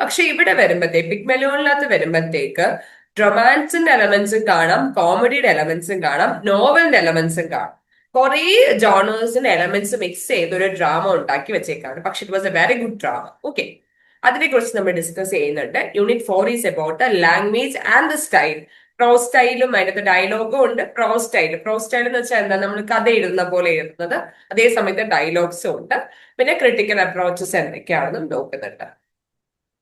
പക്ഷെ ഇവിടെ വരുമ്പോഴത്തേക്ക് പിക്മെലോണിനകത്ത് വരുമ്പോഴത്തേക്ക് റൊമാൻസിന്റെ എലമെന്റ്സും കാണാം കോമഡിയുടെ എലമെന്റ്സും കാണാം നോവലിന്റെ എലമെന്റ്സും കാണാം. കുറെ ജോണേഴ്സിന്റെ എലമെന്റ്സ് മിക്സ് ചെയ്ത് ഒരു ഡ്രാമ ഉണ്ടാക്കി വെച്ചേക്കാണ്. പക്ഷെ it was a very good drama okay അതിനെ കുറിച്ച് നമ്മൾ ഡിസ്കസ് ചെയ്യുന്നുണ്ട്. Unit four is about language and the style pro സ്റ്റൈലും അതിനകത്ത് ഡയലോഗും ഉണ്ട്. പ്രോ സ്റ്റൈൽ പ്രോ സ്റ്റൈൽ എന്ന് വെച്ചാൽ എന്താ? നമ്മൾ കഥ എഴുതുന്ന പോലെ എഴുതുന്നത്. അതേ സമയത്ത് ഡയലോഗ്സും ഉണ്ട്. പിന്നെ ക്രിട്ടിക്കൽ അപ്രോച്ചസ് എന്തൊക്കെയാണെന്നും നോക്കുന്നുണ്ട്.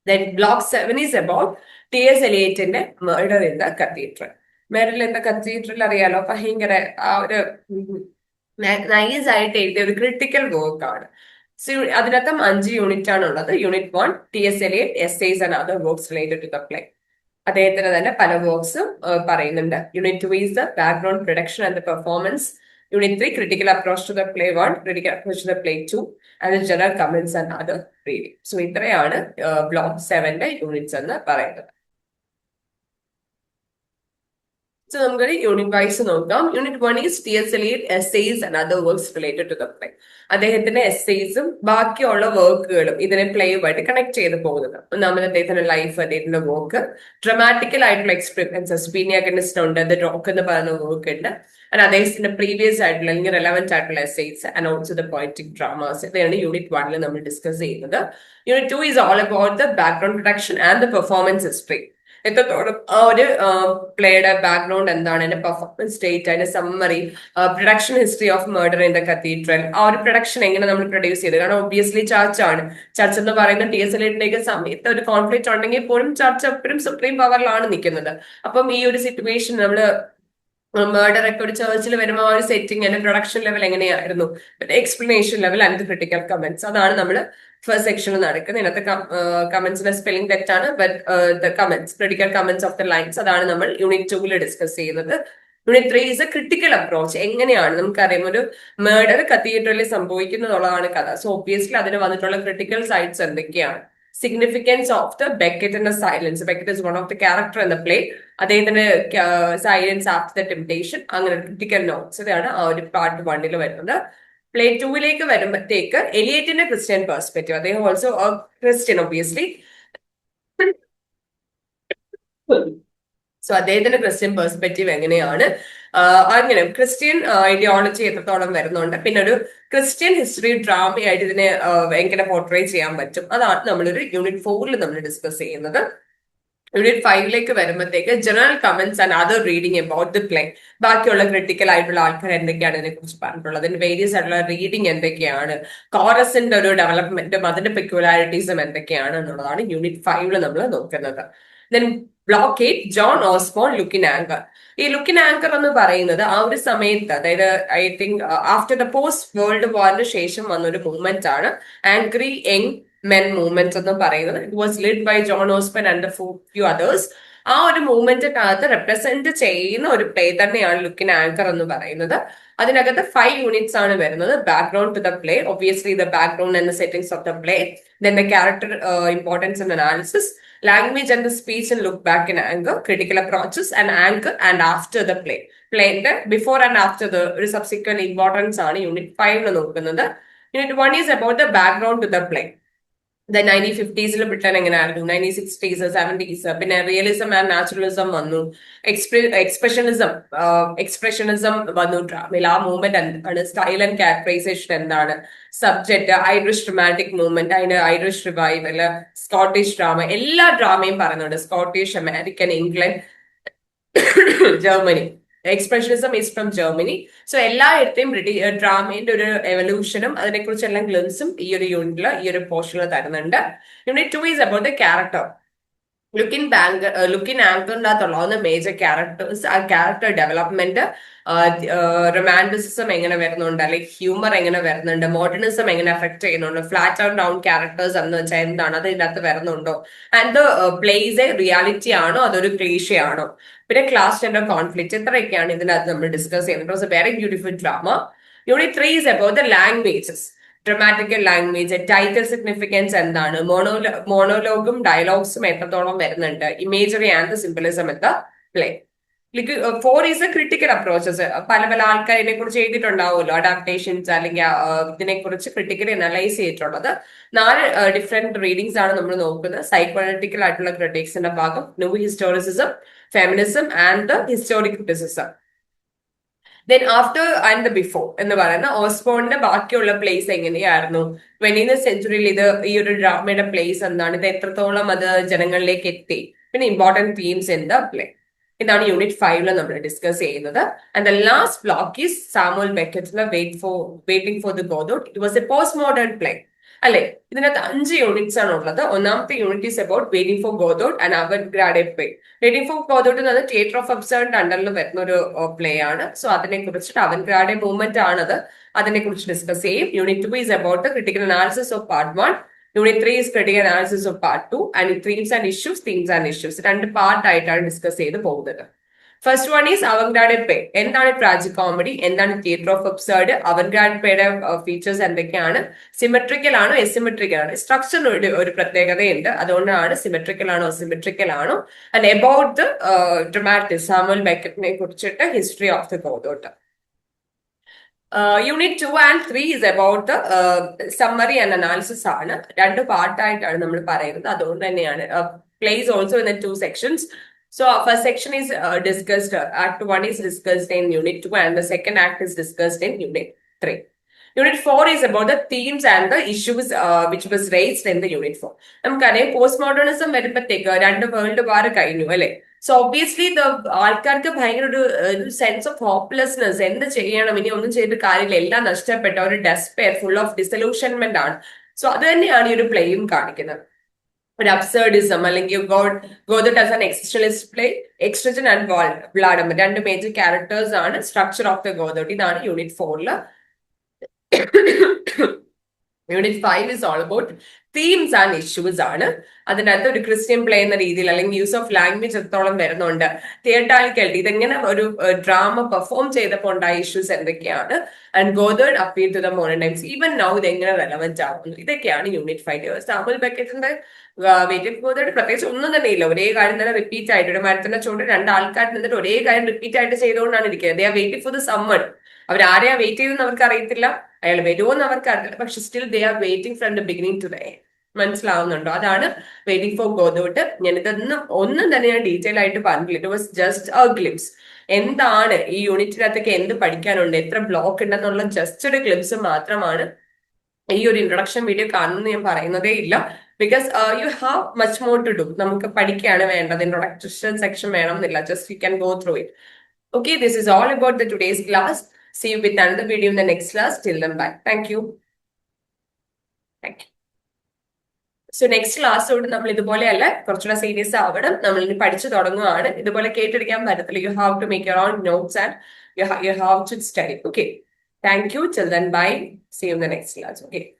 Then block seven is about T S എലിയറ്റിന്റെ murder in the cathedral murder in the cathedral അറിയാലോ? ഭയങ്കര ആ ഒരു നൈസ് ആയിട്ട് എഴുതിയ ഒരു ക്രിട്ടിക്കൽ വർക്കാണ് സോ അതിനകത്തും അഞ്ച് യൂണിറ്റ് ആണ് ഉള്ളത് unit one T S Eliot essays and other works related to the play അദ്ദേഹത്തിന് തന്നെ പല വർക്ക്സും പറയുന്നുണ്ട്. Unit two is the background production and the performance unit three critical approach to the play one critical approach to the play two and general comments and other reading so ഇത്രയാണ് block സെവന്റെ units എന്ന് പറയുന്നത്. So നമുക്ക് unit wise നോക്കാം. Unit one is T S L essays and other works related to the play അദ്ദേഹത്തിന്റെ എസ്സേസും ബാക്കിയുള്ള വർക്കുകളും ഇതിനെ പ്ലേയുമായിട്ട് കണക്ട് ചെയ്ത് പോകുന്നത്. ഒന്നാമത് അദ്ദേഹത്തിന്റെ ലൈഫ് അദ്ദേഹത്തിന്റെ വർക്ക് ഡ്രമാറ്റിക്കൽ ആയിട്ടുള്ള എക്സ്പീരിയൻസസ് പീനിയാഗനിസ്റ്റ് ഉണ്ട് ദ റോക്ക് എന്ന് പറയുന്ന വർക്ക് ഉണ്ട്. ആൻഡ് അദ്ദേഹത്തിന്റെ പ്രീവിയസ് ആയിട്ടുള്ള അല്ലെങ്കിൽ റെലവന്റ് ആയിട്ടുള്ള essays and also the poetic dramas ഇതാണ് യൂണിറ്റ് വണ്ണിൽ നമ്മൾ ഡിസ്കസ് ചെയ്യുന്നത്. Unit two is all about the background production and the performance history എത്രത്തോളം ആ ഒരു പ്ലേയുടെ ബാക്ക്ഗ്രൗണ്ട് എന്താണ്? അതിന്റെ പെർഫോമൻസ് സ്റ്റേറ്റ് അതിന്റെ summary production history of murder in the cathedral ആ ഒരു പ്രൊഡക്ഷൻ എങ്ങനെ നമ്മൾ പ്രൊഡ്യൂസ് ചെയ്തത് കാരണം ഒബ്വിയസ്ലി ചർച്ച ആണ്. ചർച്ച എന്ന് പറയുന്നത് ടി എസ് എല്ലിന്റെ സമയത്ത് ഒരു കോൺഫ്ലിക്റ്റ് ഉണ്ടെങ്കിൽ പോലും ചർച്ച എപ്പോഴും സുപ്രീം പവറിലാണ് നിൽക്കുന്നത്. അപ്പം ഈ ഒരു സിറ്റുവേഷൻ നമ്മൾ മേർഡർ ഒക്കെ ഒരു ചേർച്ചിൽ വരുമ്പോൾ ആ ഒരു സെറ്റിംഗ് അതിന്റെ പ്രൊഡക്ഷൻ ലെവൽ എങ്ങനെയായിരുന്നു? Explanation level and critical comments അതാണ് നമ്മൾ ഫസ്റ്റ് സെക്ഷൻ നടക്കുന്നത് ഇതിനകത്ത് കമന്റ്സിന്റെ സ്പെല്ലിംഗ് തെറ്റാണ് but the comments critical comments of the lines അതാണ് നമ്മൾ യൂണിറ്റ് ടൂവിൽ ഡിസ്കസ് ചെയ്യുന്നത്. Unit three is a critical approach എങ്ങനെയാണ്? നമുക്കറിയാം ഒരു മേർഡർ കത്തീഡ്രലിൽ സംഭവിക്കുന്നതുള്ളതാണ് കഥ. സോ ഒബ്വിയസ്ലി അതിന് വന്നിട്ടുള്ള ക്രിട്ടിക്കൽ സൈഡ്സ് എന്തൊക്കെയാണ്? Significance of the ബെക്കറ്റിന്റെ silence Becket is one of the character എന്ന പ്ലേ അദ്ദേഹത്തിന്റെ സൈലൻസ് ആഫ്റ്റർ ദ ടെംപ്ടേഷൻ അങ്ങനെ ക്രിട്ടിക്കൽ നോട്ട്സ് ഇതാണ് ആ ഒരു പാർട്ട് വണ്ണിൽ വരുന്നത്. പ്ലേ ടൂവിലേക്ക് വരുമ്പോഴത്തേക്ക് എലിയറ്റിന്റെ ക്രിസ്ത്യൻ പെർസ്പെക്റ്റീവ് അദ്ദേഹം ഓൾസോ ക്രിസ്ത്യൻ ഒബിയസ്ലി സോ അദ്ദേഹത്തിന്റെ ക്രിസ്ത്യൻ പെർസ്പെക്റ്റീവ് എങ്ങനെയാണ്? അങ്ങനെ ക്രിസ്ത്യൻ ഐഡിയോളജി എത്രത്തോളം വരുന്നുണ്ട്? പിന്നെ ഒരു ക്രിസ്ത്യൻ ഹിസ്റ്ററി ഡ്രാമയായിട്ട് ഇതിനെ എങ്ങനെ പോർട്രേ ചെയ്യാൻ പറ്റും? അതാണ് നമ്മളൊരു യൂണിറ്റ് ഫോറിൽ നമ്മൾ ഡിസ്കസ് ചെയ്യുന്നത്. യൂണിറ്റ് ഫൈവിലേക്ക് വരുമ്പോഴത്തേക്ക് general comments and other reading about the play ബാക്കിയുള്ള ക്രിട്ടിക്കൽ ആയിട്ടുള്ള ആൾക്കാർ എന്തൊക്കെയാണ് ഇതിനെ കുറിച്ച് പറഞ്ഞിട്ടുള്ളത്? അതിന്റെ വേരിയസ് ആയിട്ടുള്ള റീഡിംഗ് എന്തൊക്കെയാണ്? കോറസിന്റെ ഒരു ഡെവലപ്മെന്റും അതിന്റെ പെക്യുലാരിറ്റീസും എന്തൊക്കെയാണ് എന്നുള്ളതാണ് യൂണിറ്റ് ഫൈവിൽ നമ്മൾ നോക്കുന്നത്. Then block eight John Osborne look in anger ഈ ലുക്കിൻ ആങ്കർ എന്ന് പറയുന്നത് ആ ഒരു സമയത്ത് അതായത് I think after the post world വാറിന് ശേഷം വന്ന ഒരു മൂവ്മെന്റ് ആണ്. ആംഗ്രി യങ് മെൻ മൂവ്മെന്റ് എന്ന് പറയുന്നത്. It was led by John Osborne and few others ആ ഒരു മൂവ്മെന്റിനകത്ത് റെപ്രസെന്റ് ചെയ്യുന്ന ഒരു പ്ലേ തന്നെയാണ് ലുക്കിൻ ആങ്കർ എന്ന് പറയുന്നത്. അതിനകത്ത് ഫൈവ് യൂണിറ്റ്സ് ആണ് വരുന്നത്. Background to the play obviously the background and settings of the play then the character importance and analysis language and the speech and look back in anger critical approaches and anger and after the play പ്ലേന്റെ before and after the ഒരു subsequent importance ആണ് unit ഫൈവിൽ നോക്കുന്നത്. Unit one is about the background to the play nineteen ഫിഫ്റ്റീസിൽ Britain എങ്ങനെയായിരുന്നു? Nineteen sixties seventies പിന്നെ realism and naturalism വന്നു. എക്സ്പ്രെ expressionism expressionism വന്നു. ഡ്രാമയിൽ ആ മൂവ്മെന്റ് എന്താണ് സ്റ്റൈൽ ആൻഡ് ക്യാരക്ടറൈസേഷൻ എന്താണ്? സബ്ജക്ട് ഐറിഷ് റൊമാന്റിക് മൂവ്മെന്റ് അതിന് ഐറിഷ് റിവൈവൽ സ്കോട്ടിഷ് ഡ്രാമ എല്ലാ ഡ്രാമയും പറയുന്നുണ്ട്. Scottish American England Germany expressionism is from Germany so എല്ലായിടത്തെയും British ഡ്രാമയുടെ ഒരു എവല്യൂഷനും അതിനെക്കുറിച്ച് എല്ലാം ഗ്ലിംസും ഈ ഒരു യൂണിറ്റിൽ ഈ ഒരു പോർഷനിൽ തരുന്നുണ്ട്. Unit two is about the character look in back look in ആങ്കറിനകത്തുള്ള major characters ആ ക്യാരക്ടർ ഡെവലപ്മെന്റ് റൊമാന്റിസിസം എങ്ങനെ വരുന്നുണ്ട്? അല്ലെങ്കിൽ ഹ്യൂമർ എങ്ങനെ വരുന്നുണ്ട്? മോഡേണിസം എങ്ങനെ എഫക്ട് ചെയ്യുന്നുണ്ട്? ഫ്ലാറ്റ് ആൻഡ് ഡൗൺ ക്യാരക്ടേഴ്സ് എന്ന് വെച്ചാൽ എന്താണ്? അത് ഇതിനകത്ത് വരുന്നുണ്ടോ? ആൻഡ് പ്ലേസ് എ റിയാലിറ്റി ആണോ? അതൊരു ക്ലീഷയാണോ പിന്നെ ക്ലാസ് ജെൻഡർ കോൺഫ്ലിക്റ്റ് ഇത്രയൊക്കെയാണ് ഇതിനകത്ത് നമ്മൾ ഡിസ്കസ് ചെയ്യുന്നത്. Very beautiful drama unit three is about the languages dramatical language title significance എന്താണ്? മോണോ മോണോലോഗും ഡയലോഗ്സും എത്രത്തോളം വരുന്നുണ്ട്? ഇമേജറി ആൻഡ് ദ സിമ്പിളിസം എന്ന play four is a critical approaches പല പല ആൾക്കാർ ഇതിനെ കുറിച്ച് എഴുതിയിട്ടുണ്ടാവുമല്ലോ. അഡാപ്റ്റേഷൻസ് അല്ലെങ്കിൽ ഇതിനെ കുറിച്ച് ക്രിട്ടിക്കലി അനലൈസ് ചെയ്തിട്ടുള്ളത്. നാല് ഡിഫറെന്റ് റീഡിങ്സ് ആണ് നമ്മൾ നോക്കുന്നത്. സൈക്കോളജിക്കൽ ആയിട്ടുള്ള ക്രിട്ടിക്സിന്റെ ഭാഗം. New historicism feminism and historic criticism then after and the before എന്ന് പറയുന്ന ഓസ്ബോണിന്റെ ബാക്കിയുള്ള പ്ലേസ് എങ്ങനെയായിരുന്നു? ട്വന്റീന്ന് സെഞ്ചുറിയിൽ ഇത് ഈ ഒരു ഡ്രാമയുടെ പ്ലേസ് എന്താണ്? ഇത് എത്രത്തോളം അത് ജനങ്ങളിലേക്ക് എത്തി? പിന്നെ ഇമ്പോർട്ടന്റ് തീംസ് ഇൻ പ്ലേ ഇതാണ് യൂണിറ്റ് ഫൈവിൽ നമ്മൾ ഡിസ്കസ് ചെയ്യുന്നത്. And the last block is Samuel Beckett wait for waiting for the Godot it was a post modern play അല്ലെ? ഇതിനകത്ത് അഞ്ച് യൂണിറ്റ്സ് ആണ് ഉള്ളത്. ഒന്നാമത്തെ unit is about waiting for Godot and avant-garde play waiting for Godot എന്നത് theatre of absurd അണ്ടറിൽ വരുന്ന ഒരു പ്ലേ ആണ്. സോ അതിനെ കുറിച്ചിട്ട് അവൻ ഗ്രാഡ് മൂവ്മെന്റ് ആണത്. അതിനെ കുറിച്ച് ഡിസ്കസ് ചെയ്യും. Unit two is about critical analysis of part one unit three is critical analysis of part two and themes and issues things and issues രണ്ട് പാർട്ട് ആയിട്ടാണ് ഡിസ്കസ് ചെയ്ത് പോകുന്നത്. First one is avant-garde play എന്താണ് tragic comedy എന്താണ് theatre of absurd അവൻഗ്രാഡ് പേയുടെ features എന്തൊക്കെയാണ്? Symmetrical ആണോ asymmetrical ആണോ? സ്ട്രക്ചറിന് ഒരു പ്രത്യേകതയുണ്ട്. അതുകൊണ്ടാണ് സിമെട്രിക്കൽ ആണോ സിമെട്രിക്കൽ ആണോ? And about the dramatic Samuel ബെക്കറ്റിനെ കുറിച്ചിട്ട് history of the Godot. Unit two and three is about the summary and analysis ആണ്. രണ്ട് പാർട്ടായിട്ടാണ് നമ്മൾ പറയുന്നത്. അതുകൊണ്ട് തന്നെയാണ് plays also in the two sections So first section is uh, discussed, uh, act 1 is discussed in unit 2 and the second act is discussed in unit 3. Unit 4 is about the themes and the issues uh, which was raised in the unit 4. നമുക്കറിയാം post modernism വരുമ്പോഴത്തേക്ക് രണ്ട് world war കഴിഞ്ഞു അല്ലെ? So obviously the ആൾക്കാർക്ക് ഭയങ്കര ഒരു ഒരു sense of hopelessness എന്ത് ചെയ്യണം? ഇനി ഒന്നും ചെയ്തിട്ട് കാര്യമില്ല. എല്ലാം നഷ്ടപ്പെട്ട ഒരു ഡെസ്പെയർ ഫുൾ ഓഫ് ഡിസൊല്യൂഷൻമെന്റ് ആണ്. സോ അത് തന്നെയാണ് ഈ ഒരു പ്ലേയും കാണിക്കുന്നത്. ഒരു അബ്സേർഡിസം അല്ലെങ്കിൽ God Godot as an existentialist play Estragon and Vladimir രണ്ട് മേജർ ക്യാരക്ടേഴ്സ് ആണ് സ്ട്രക്ചർ ഓഫ് ദ ഗോദട്ട് ഇതാണ് യൂണിറ്റ് ഫോറിൽ unit five is all about themes and issues ആണ്. അതിനകത്ത് ഒരു ക്രിസ്ത്യൻ പ്ലേ എന്ന രീതിയിൽ അല്ലെങ്കിൽ യൂസ് ഓഫ് ലാംഗ്വേജ് എത്രത്തോളം വരുന്നുണ്ട് തിയേറ്റാലിക്കൽട്ടി ഇതെങ്ങനെ ഒരു ഡ്രാമ പെർഫോം ചെയ്തപ്പോൾ ഉണ്ടായ ഇഷ്യൂസ് എന്തൊക്കെയാണ് and Godot appeal to the modern times even now ഇതെങ്ങനെ റെലവെന്റ് ആകുന്നു ഇതൊക്കെയാണ് യൂണിറ്റ് ഫൈവ് സാമുൽ ബക്കറ്റിന്റെ വെയിറ്റഡ് ഗോദേഡ് പ്രത്യേകിച്ച് ഒന്നും തന്നെ ഇല്ല. ഒരേ കാര്യം തന്നെ റിപ്പീറ്റ് ആയിട്ട് ഒരു മരത്തിന്റെ ചുവട് രണ്ട് ആൾക്കാർ നിന്നിട്ട് ഒരേ കാര്യം റിപ്പീറ്റ് ആയിട്ട് ചെയ്തുകൊണ്ടാണ് ഇരിക്കുന്നത്. They are waiting for the someone അവർ ആരെയാ വെയിറ്റ് ചെയ്തെന്ന് അവർക്ക് അറിയത്തില്ല അയാൾ വരുമോ എന്ന് അവർക്ക് അറിയില്ല പക്ഷെ still they are waiting from the beginning to the മനസ്സിലാവുന്നുണ്ടോ? അതാണ് വെയിറ്റിംഗ് ഫോർ ഗോദോട്ട് ഞാൻ ഇതൊന്നും ഒന്നും തന്നെ ഞാൻ ഡീറ്റെയിൽ ആയിട്ട് പറഞ്ഞില്ല it was just a glimpse എന്താണ് ഈ യൂണിറ്റിനകത്തൊക്കെ എന്ത് പഠിക്കാനുണ്ട്? എത്ര ബ്ലോക്ക് ഉണ്ടെന്നുള്ള ജസ്റ്റ് ഒരു ഗ്ലിംസ് മാത്രമാണ് ഈ ഒരു ഇൻട്രൊഡക്ഷൻ വീഡിയോ കാണുമെന്ന് ഞാൻ പറയുന്നതേ ഇല്ല. Because you have much more to do നമുക്ക് പഠിക്കുകയാണ് വേണ്ടത്. ഇൻട്രൊഡക്ഷൻ സെക്ഷൻ വേണം എന്നില്ല just you can go through it okay this is all about the today's class see you with another video in the next class till then bye thank you Thank you. So next ക്ലാസ്സോട് നമ്മൾ ഇതുപോലെയല്ല. കുറച്ചുകൂടെ serious ആവണം. നമ്മൾ ഇനി പഠിച്ചു തുടങ്ങുകയാണ് ഇതുപോലെ കേട്ടിരിക്കാൻ പറ്റത്തില്ല. You have to make your own notes and you have to study okay thank you children bye see you the next class okay